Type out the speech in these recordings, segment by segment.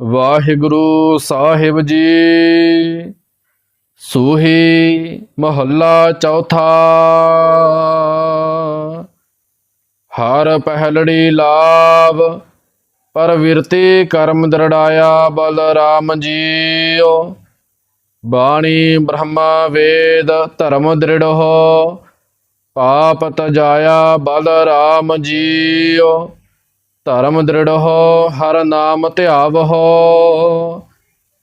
ਵਾਹਿਗੁਰੂ ਸਾਹਿਬ ਜੀ। ਸੂਹੀ ਮਹੱਲਾ ਚੌਥਾ। ਹਰ ਪਹਿਲੜੀ ਲਾਭ ਪਰਵਿਰਤੀ ਕਰਮ ਦਰੜਾਇਆ ਬਲ ਰਾਮ ਜੀਓ ਬਾਣੀ ਬ੍ਰਹਮਾ ਵੇਦ ਧਰਮ ਦ੍ਰਿੜੋ ਪਾਪ ਤਜਾਇਆ ਬਲ ਰਾਮ ਜੀਓ ਧਰਮ ਦ੍ਰਿੜੋ ਹਰ ਨਾਮ ਧਿਆਵਹੋ,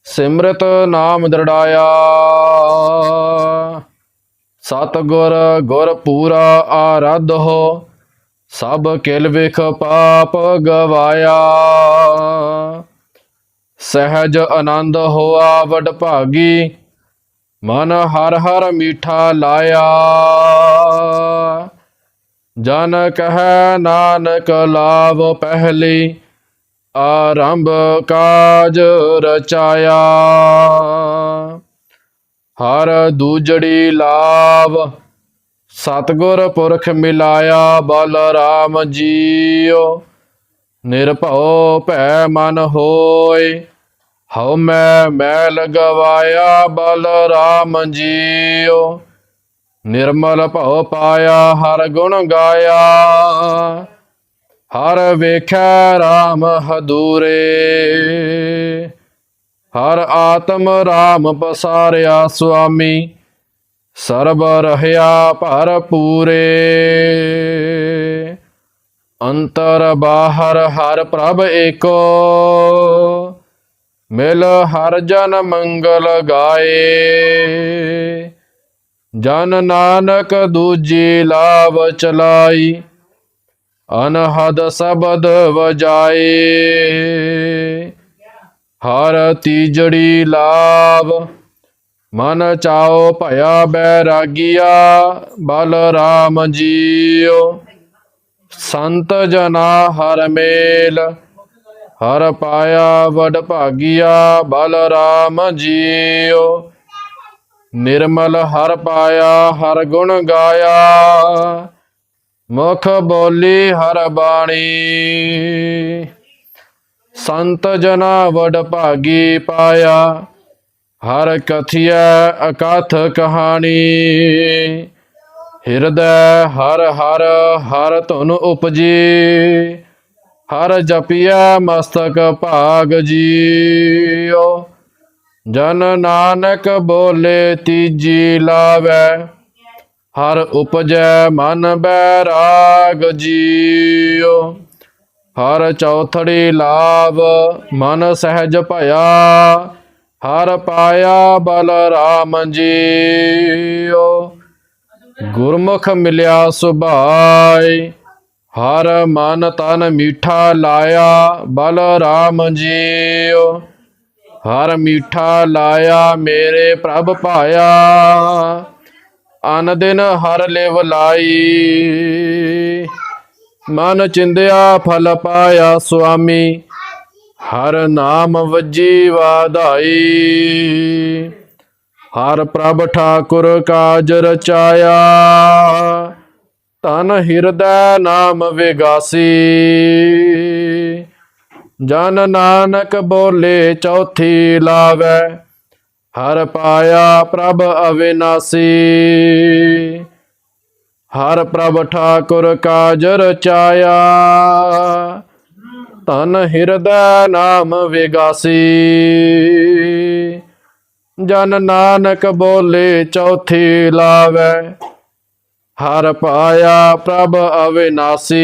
ਸਿਮਰਤ ਨਾਮ ਦ੍ਰਿੜਾਇਆ। ਸਤ ਗੁਰ ਗੁਰ ਪੂਰਾ ਆਰਾਧੋ ਸਭ ਕਿਲ ਵਿਖ ਪਾਪ ਗਵਾਇਆ। ਸਹਿਜ ਆਨੰਦ ਹੋਆ ਵਡ ਭਾਗੀ, ਮਨ ਹਰ ਹਰ ਮੀਠਾ ਲਾਇਆ। ਜਨ ਕਹੈ ਨਾਨਕ ਲਾਭ ਪਹਿਲੀ, ਆਰੰਭ ਕਾਜ ਰਚਾਇਆ। ਹਰ ਦੂਜੜੀ ਲਾਭ ਸਤਗੁਰ ਪੁਰਖ ਮਿਲਾਇਆ, ਬਲ ਰਾਮ ਜੀਓ ਨਿਰਭਉ ਭੈ ਮਨ ਹੋਏ ਹਉ ਮੈਂ ਮੈਲ ਗਵਾਇਆ, ਬਲ ਰਾਮ ਜੀਓ ਨਿਰਮਲ ਭਉ ਪਾਇਆ, ਹਰ ਗੁਣ ਗਾਇਆ। ਹਰ ਵੇਖੈ RAM ਹਦੂਰੇ। ਹਰ ਆਤਮ RAM ਪਸਾਰਿਆ, ਸੁਆਮੀ। ਸਰਬ ਰਹਿਆ ਭਰ ਪੂਰੇ। ਅੰਤਰ ਬਾਹਰ ਹਰ ਪ੍ਰਭ ਏਕੋ। ਮਿਲ ਹਰ ਜਨ ਮੰਗਲ ਗਾਏ। ਜਨ ਨਾਨਕ ਦੂਜੀ ਲਾਭ ਚਲਾਈ, ਅਨਹਦ ਸਬਦ ਵਜਾਏ। ਹਰ ਤੀਜੜੀ ਲਾਭ ਮਨ ਚਾਓ ਭਇਆ ਬੈਰਾਗਿਆ ਬਲ ਰਾਮ ਜੀਓ ਸੰਤ ਜਨਾ ਹਰ ਮੇਲ, ਹਰ ਪਾਇਆ ਵਡ ਭਾਗਿਆ ਬਲ ਰਾਮ ਜੀਓ ਨਿਰਮਲ ਹਰ ਪਾਇਆ, ਹਰ ਗੁਣ ਗਾਇਆ। ਮੁਖ ਬੋਲੀ ਹਰ ਬਾਣੀ। ਸੰਤ ਜਨਾ ਵਡ ਭਾਗੀ ਪਾਇਆ, ਹਰ ਕਥਿਆ ਅਕਥ ਕਹਾਣੀ। ਹਿਰਦੈ ਹਰ ਹਰ ਹਰ ਧੁਨ ਉਪਜੀ। ਹਰ ਜਪਿਆ ਮਸਤਕ ਭਾਗ ਜੀਓ। ਜਨ ਨਾਨਕ ਬੋਲੇ ਤੀਜੀ ਲਾਵੈ, ਹਰ ਉਪਜੈ ਮਨ ਬੈਰਾਗ ਜੀਓ ਹਰ ਚੌਥੜੀ ਲਾਭ ਮਨ ਸਹਿਜ ਭਇਆ, ਹਰ ਪਾਇਆ ਬਲ ਰਾਮ ਜੀਓ ਗੁਰਮੁਖ ਮਿਲਿਆ ਸੁਭਾਈ ਹਰ ਮਨ ਤਨ ਮੀਠਾ ਲਾਇਆ ਬਲ ਰਾਮ ਜੀਓ ਹਰ ਮੀਠਾ ਲਾਇਆ ਮੇਰੇ ਪ੍ਰਭ ਪਾਇਆ ਅਨ ਦਿਨ ਹਰ ਲਿਵ ਲਾਈ। ਮਨ ਚਿੰਦਿਆ ਫਲ ਪਾਇਆ ਸੁਆਮੀ। ਹਰ ਨਾਮ ਵੱਜੀ ਵਾਧਾਈ। ਹਰ ਪ੍ਰਭ ਠਾਕੁਰ ਕਾਜ ਰਚਾਇਆ। ਤਨ ਹਿਰਦੈ ਨਾਮ ਵਿਗਾਸੀ। ਜਨ ਨਾਨਕ ਬੋਲੇ ਚੌਥੀ ਲਾਵੈ, ਹਰ ਪਾਇਆ ਪ੍ਰਭ ਅਵਿਨਾਸੀ। ਹਰ ਪ੍ਰਭ ਠਾਕੁਰ ਕਾਜ ਰਚਾਇਆ ਤਨ ਹਿਰਦੈ ਨਾਮ ਵਿਗਾਸੀ। ਜਨ ਨਾਨਕ ਬੋਲੇ ਚੌਥੀ ਲਾਵੈ, ਹਰ ਪਾਇਆ ਪ੍ਰਭ ਅਵਿਨਾਸੀ।